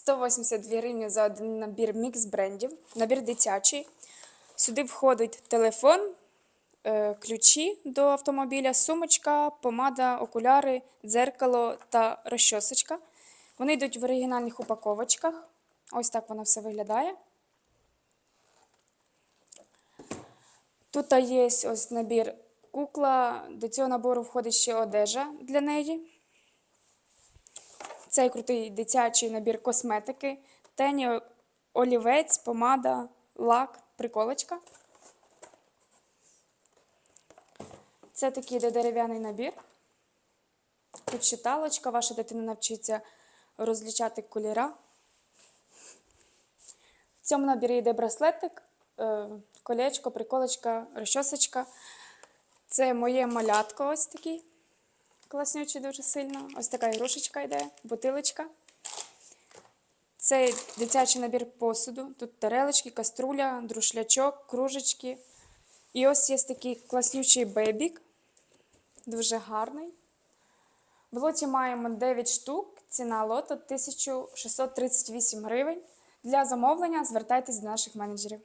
182 гривні за один набір мікс брендів, набір дитячий. Сюди входить телефон, е, ключі до автомобіля, сумочка, помада, окуляри, дзеркало та розчосочка. Вони йдуть в оригінальних упаковочках. Ось так воно все виглядає. Тут є ось набір кукла. До цього набору входить ще одежа для неї. Цей крутий дитячий набір косметики, тені, олівець, помада, лак, приколочка. Це такий йде дерев'яний набір. Тут читалочка, ваша дитина навчиться розлічати кольора. В цьому набірі йде браслетик, е, колечко, приколочка, розчосочка. Це моє малятко ось такий. Класнючий дуже сильно. Ось така ігрушечка йде, бутилочка. Це дитячий набір посуду. Тут тарелочки, каструля, друшлячок, кружечки. І ось є такий класнючий бебік. Дуже гарний. В лоті маємо 9 штук. Ціна лоту 1638 гривень. Для замовлення звертайтесь до наших менеджерів.